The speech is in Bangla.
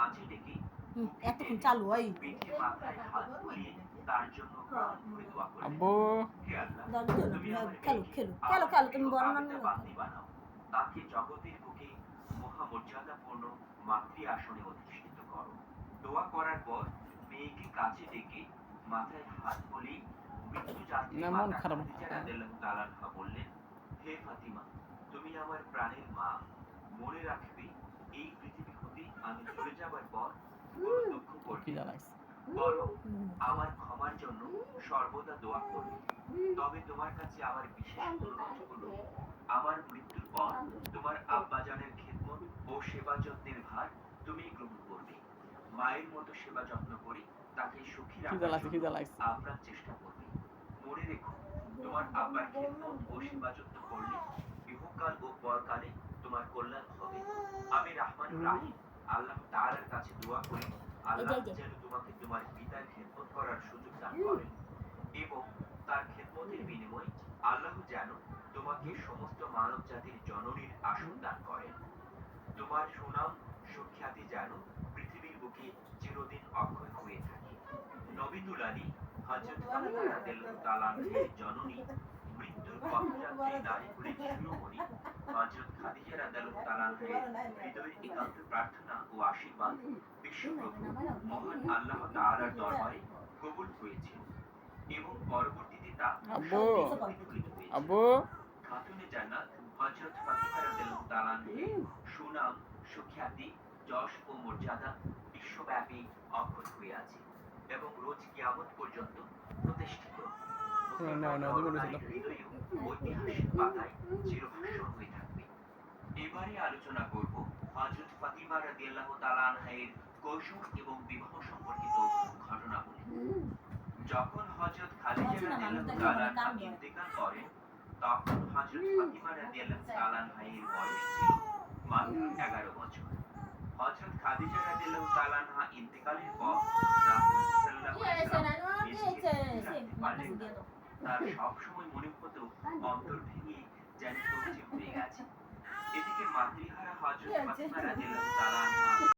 কাছে ডেকে এতক্ষণ চালু হয় আব্বু। খেলো খেলো খেলো খেলো তুমি বানাও। তাকে জগতের বুকে মহামর্যাদাপূর্ণ মাতৃ আসনে অধিষ্ঠিত করো। দোয়া করার পর মেয়েকে কাছে ডেকে মাথায় হাত বলি মৃত্যু আনহা বললেন হে ফাতিমা তুমি আমার প্রাণের মা। মনে রাখবে এই পৃথিবী আমি চলে যাবার পর কোনো দুঃখ কি করবে না। জ্বালাইছে আমার ক্ষমার জন্য সর্বদা দোয়া করবে। তবে তোমার কাছে আমার বিশেষ অনুরোধ হলো আমার মৃত্যুর পর তোমার আব্বাজানের খেদমত ও সেবা যত্নের ভার তুমি গ্রহণ করবে। মায়ের মতো সেবা যত্ন করে তাকে সুখী রাখার আপ্রাণ চেষ্টা করবে। মনে রেখো তোমার আব্বার খেদমত ও সেবা যত্ন করলে ইহকাল ও পরকালে তোমার কল্যাণ হবে। আমি রাহমান রাহিম আল্লাহ তাআলার কাছে দোয়া করি আল্লাহ। যেন তোমাকে তোমার পিতার খেদমত করার সুযোগ দান করেন এবং তার খেদমতের বিনিময়ে আল্লাহ যেন তোমাকে সমস্ত মানব জাতির জননীর আসন দান করেন। তোমার সুনাম সুখ্যাতি যেন পৃথিবীর বুকে চিরদিন অক্ষয় হয়ে থাকে। রাদিয়াল্লাহু তাআলা আনহার জননী মৃত্যুর পথযাত্রী নারী বলে শিরোমণি হযরত সুনাম সুখ্যাতি যশ ও মর্যাদা বিশ্বব্যাপী অক্ষত হয়ে আছে এবং রোজ কিয়ামত পর্যন্ত প্রতিষ্ঠিত না, ঐতিহাসিক পাতায় চিরভাষণ হয়ে থাকবে এবারে আলোচনা করব হযরত ফাতিমা রাদিয়াল্লাহু তাআলা আনহার কৈশোর এবং বিবাহ সম্পর্কিত ঘটনাবলী। যখন হযরত খাদিজা বলছি রাদিয়াল্লাহু তাআলা ইন্তেকাল করেন তখন হযরত ফাতিমা রাদিয়াল্লাহু তাআলা আনহার বয়স ছিল মাত্র 11 বছর। হযরত খাদিজা রাদিয়াল্লাহু তাআলা আনহা ইন্তেকালের পর রাসূল সাল্লাল্লাহু আলাইহি ওয়াসাল্লাম। তার সবসময় মনে হতো অন্তর ভেঙে যেন সবজি হয়ে গেছে। 这